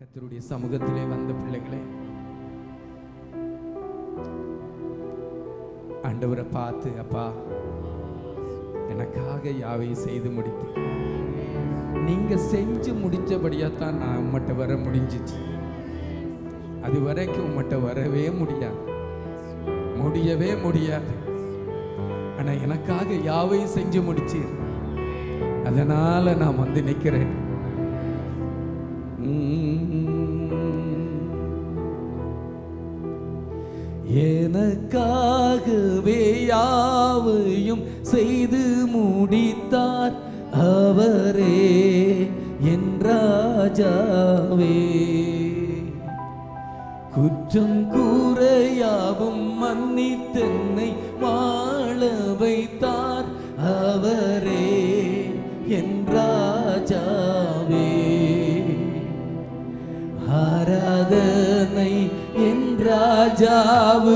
கத்தருடைய சமூகத்திலே வந்த பிள்ளைகளே ஆண்டவரை பார்த்து அப்பா எனக்காக யாவை செய்து முடித்து நீங்க செஞ்சு முடிச்சபடியாத்தான் நான் உம்மட்ட வர முடிஞ்சிச்சு. அது வரைக்கும் உம்மட்ட வரவே முடியாது. முடியவே முடியாது. ஆனா எனக்காக யாவையும் செஞ்சு முடிச்சு அதனால நான் வந்து நிற்கிறேன் எனக்காகவே யாவையும் செய்து முடித்தார் அவரே என் ராஜாவே. குற்றம் கூறையாவும் மன்னித்தென்னை வாழ வைத்தார். രാജാവ്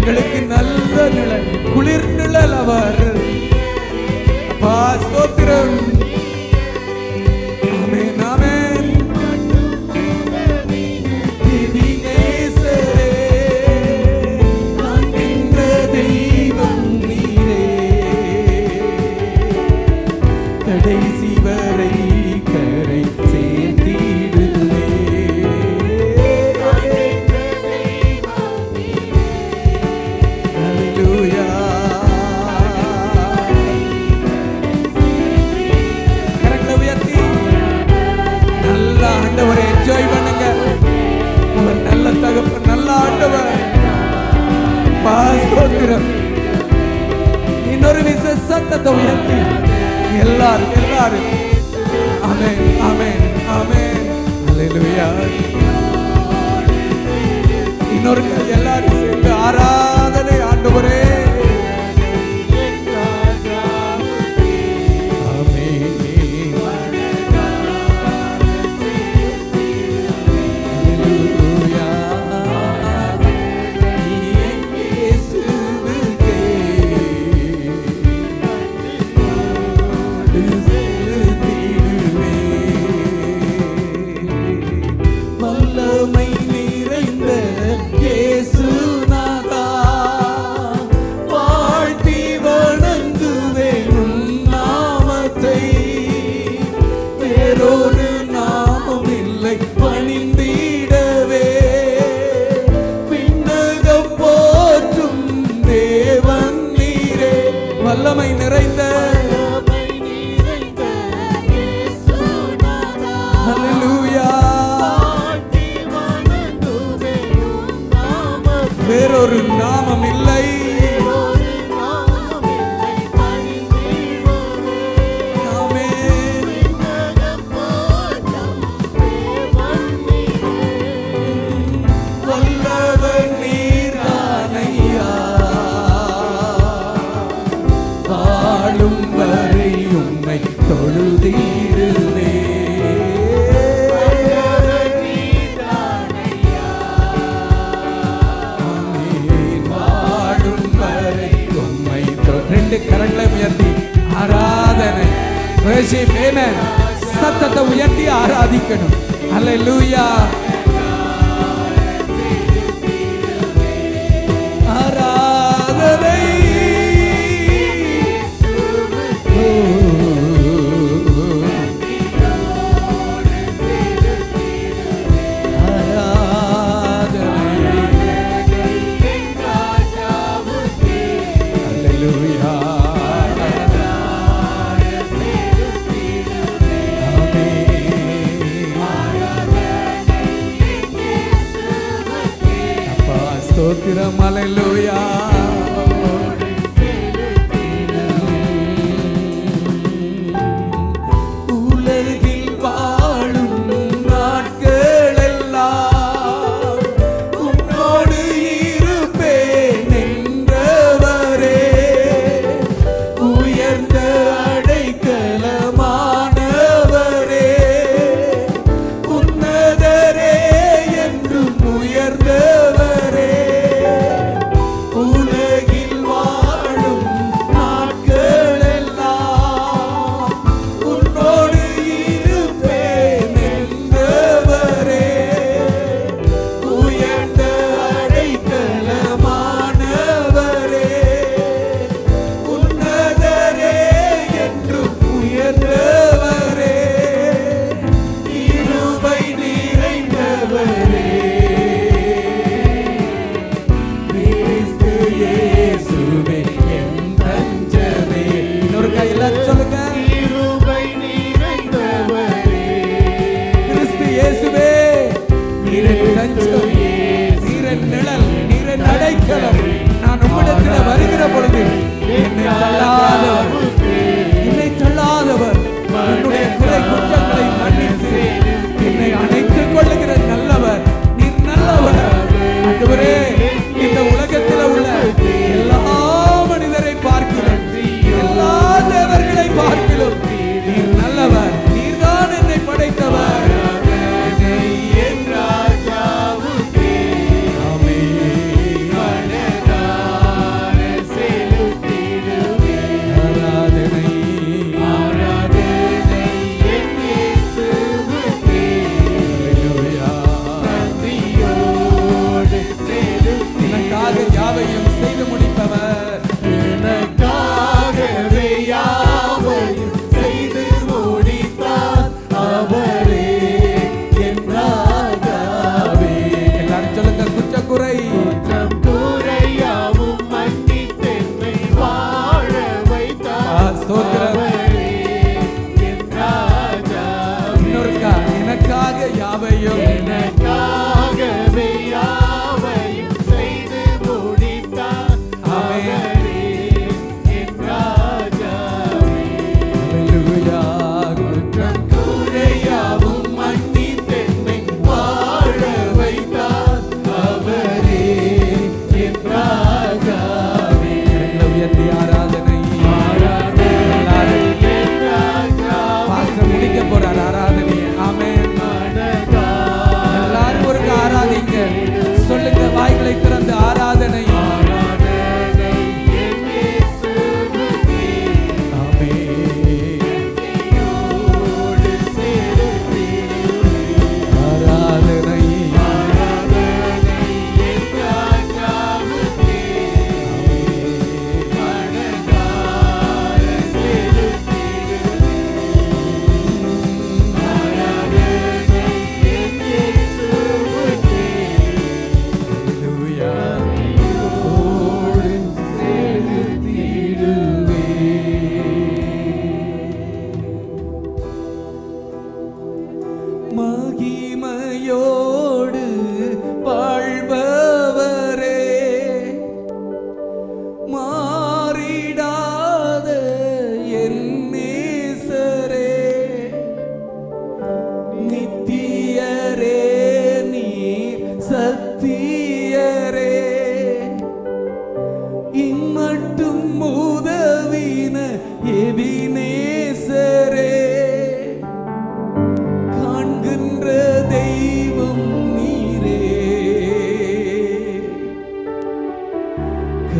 எங்களுக்கு நல்ல நிழல் குளிர் நிழல் அவர். பாஸ்தோத்திரம். எல்லாரும் எல்லாரும். ஆமென் ஆமென் ஆமென். அல்லேலூயா இன்னொரு எல்லாரும் சேர்ந்து ஆராதனை கரங்களை உயர்த்தி ஆராதனை. சத்தத்தை உயர்த்தி ஆராதிக்கணும். அல்ல லூயா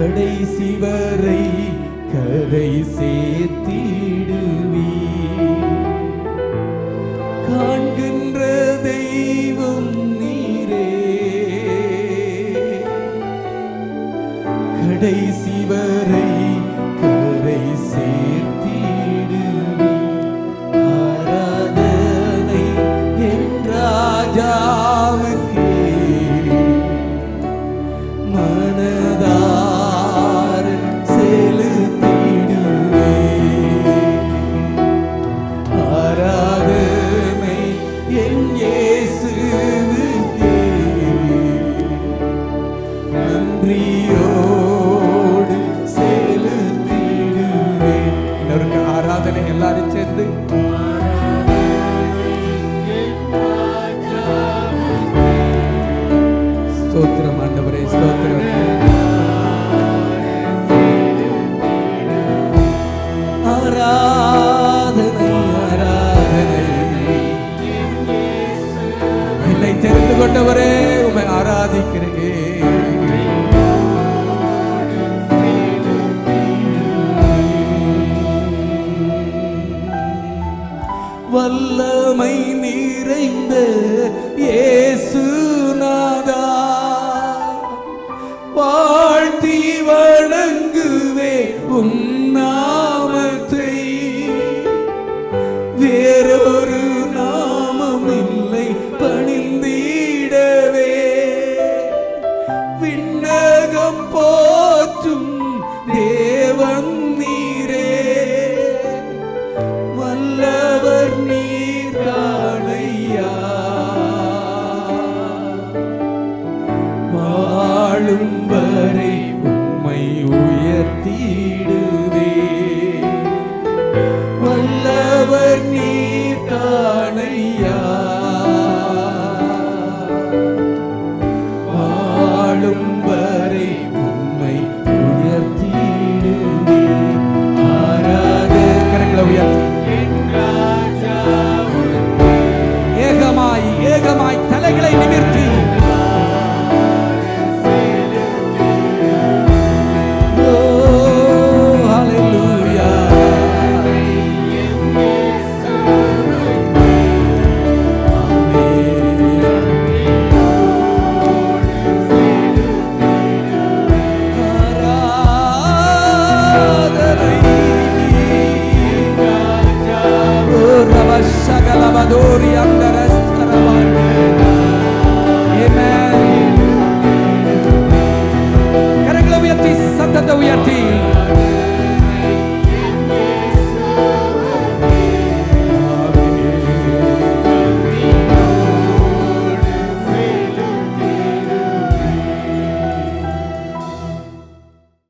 கடைசி வரை கரை சேர்த்திடுவி காண்கின்ற தெய்வம் நீரே. கடைசி உமை ஆராதிக்கிறேன் வல்லமை நிறைந்த இயேசுநாதா வாழ்த்தி வணங்குவே உன்னாமத்தை வேறொரு തീടും adoring.